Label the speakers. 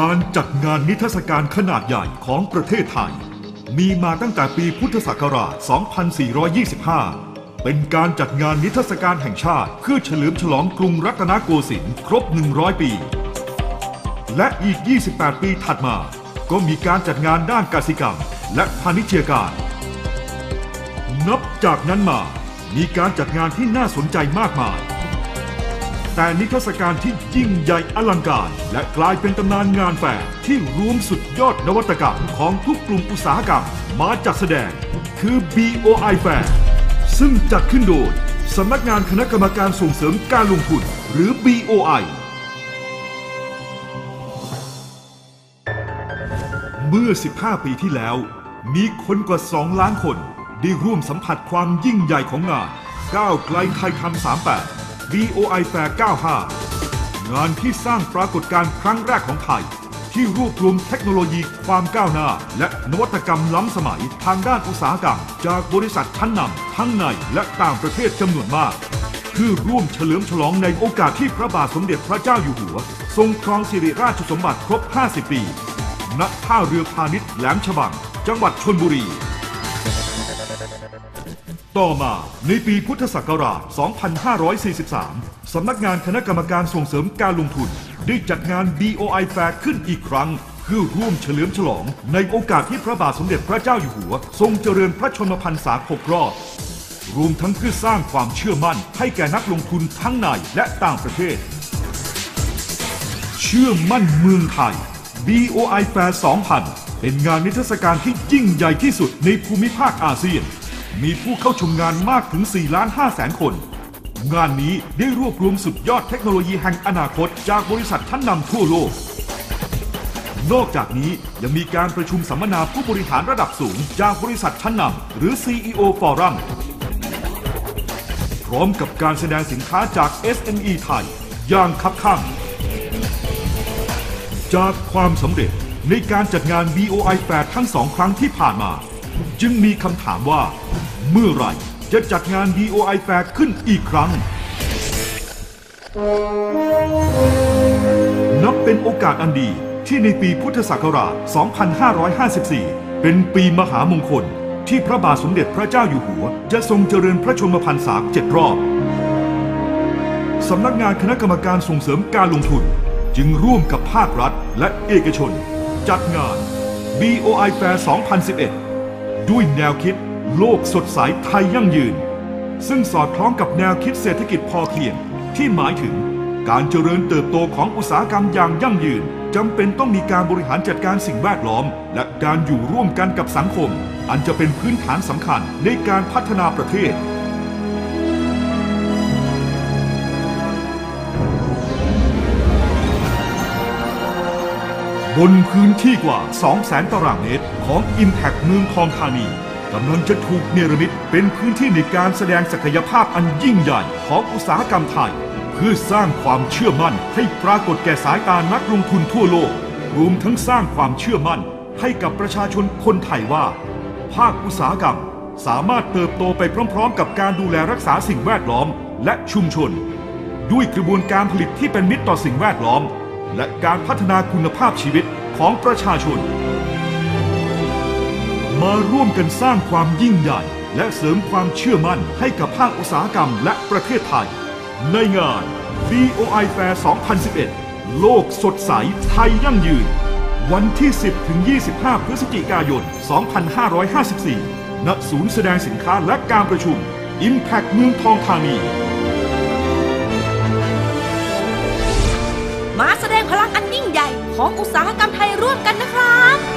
Speaker 1: การจัดงานนิทรรศการขนาดใหญ่ของประเทศไทย มีมาตั้งแต่ปีพุทธศักราช 2425 เป็นการจัดงานนิทรรศการแห่งชาติ เพื่อเฉลิมฉลองกรุงรัตนโกสินทร์ครบ 100 ปี และอีก 28 ปีถัดมา ก็มีการจัดงานด้านกสิกรรม และพาณิชยการ นับจากนั้นมา มีการจัดงานที่น่าสนใจมากมาย แต่นิทรรศการที่ยิ่งใหญ่อลังการ และกลายเป็นตำนานงานแฟร์ที่รวมสุดยอดนวัตกรรมของทุกกลุ่มอุตสาหกรรม มาจัดแสดง คือ BOI Fair ซึ่งจัดขึ้นโดยสำนักงานคณะกรรมการส่งเสริมการลงทุน หรือ BOI เมื่อ 15 ปีที่แล้ว มีคนกว่า 2 ล้านคน ได้ร่วมสัมผัสความยิ่งใหญ่ของงานก้าวไกลไทยทำ38 BOI Fair 95 งานที่สร้างปรากฏการณ์ครั้งแรกของไทย ที่รวบรวมเทคโนโลยีความก้าวหน้า และนวัตกรรมล้ำสมัยทางด้านอุตสาหกรรม จากบริษัทชั้นนำทั้งในและต่างประเทศจำนวนมากเพื่อร่วมเฉลิมฉลองในโอกาสที่พระบาทสมเด็จพระเจ้าอยู่หัว ทรงครองสิริราชสมบัติครบ 50 ปี ณ ท่าเรือพาณิชย์แหลมฉบัง จังหวัดชนบุรี ต่อมาในปีพุทธศักราช 2543 สำนักงานคณะกรรมการส่งเสริมการลงทุน ได้จัดงาน BOI Fair ขึ้นอีกครั้ง เพื่อร่วมเฉลิมฉลอง ในโอกาสที่พระบาทสมเด็จพระเจ้าอยู่หัว ทรงเจริญพระชนมพรรษาครบรอบรวมทั้งเพื่อสร้างความเชื่อมั่น ให้แก่นักลงทุนทั้งในและต่างประเทศ เชื่อมั่นเมืองไทย BOI Fair 2000 เป็นงานนิทรรศการที่ยิ่งใหญ่ที่สุดในภูมิภาคอาเซียน มีผู้เข้าชมงานมากถึง 4 ล้าน5แสนคน งานนี้ได้รวบรวมสุดยอดเทคโนโลยีแห่งอนาคต จากบริษัทชั้นนำทั่วโลก นอกจากนี้ยังมีการประชุมสัมมนาผู้บริหารระดับสูง จากบริษัทชั้นนำหรือ CEO Forum พร้อมกับการแสดงสินค้าจาก SME ไทย อย่างคับข้างจากความสำเร็จในการจัดงาน BOI Fair ทั้งสองครั้งที่ผ่านมา จึงมีคำถามว่า เมื่อไหร่จะจัดงาน BOI Fair ขึ้นอีกครั้ง นับเป็นโอกาสอันดีที่ในปีพุทธศักราช 2554 เป็นปีมหามงคล ที่พระบาทสมเด็จพระเจ้าอยู่หัว จะทรงเจริญพระชนมพรรษาเจ็ดรอบ สำนักงานคณะกรรมการส่งเสริมการลงทุน จึงร่วมกับภาครัฐและเอกชน จัดงาน BOI Fair 2011 ด้วยแนวคิดโลกสดใสไทยยั่งยืน ซึ่งสอดคล้องกับแนวคิดเศรษฐกิจพอเพียง ที่หมายถึงการเจริญเติบโตของอุตสาหกรรมอย่างยั่งยืนจำเป็นต้องมีการบริหารจัดการสิ่งแวดล้อม และการอยู่ร่วมกันกับสังคม อันจะเป็นพื้นฐานสำคัญในการพัฒนาประเทศ บนพื้นที่กว่า 200,000 ตารางเมตรของ Impact เมืองทองธานีกำลังจะถูกเนรมิตเป็นพื้นที่ในการแสดงศักยภาพอันยิ่งใหญ่ของอุตสาหกรรมไทย เพื่อสร้างความเชื่อมั่นให้ปรากฏแก่สายตานักลงทุนทั่วโลก รวมทั้งสร้างความเชื่อมั่นให้กับประชาชนคนไทยว่า ภาคอุตสาหกรรมสามารถเติบโตไปพร้อม ๆ กับการดูแลรักษาสิ่งแวดล้อมและชุมชน ด้วยกระบวนการผลิตที่เป็นมิตรต่อสิ่งแวดล้อม และการพัฒนาคุณภาพชีวิตของประชาชน มาร่วมกันสร้างความยิ่งใหญ่ และเสริมความเชื่อมั่นให้กับภาคอุตสาหกรรมและประเทศไทย ในงาน BOI Fair 2011 โลกสดใสไทยยั่งยืน วันที่ 10 ถึง 25 พฤศจิกายน 2554 ณ ศูนย์แสดงสินค้าและการประชุม Impact เมืองทองธานี
Speaker 2: ของอุตสาหกรรมไทยร่วมกันนะครับ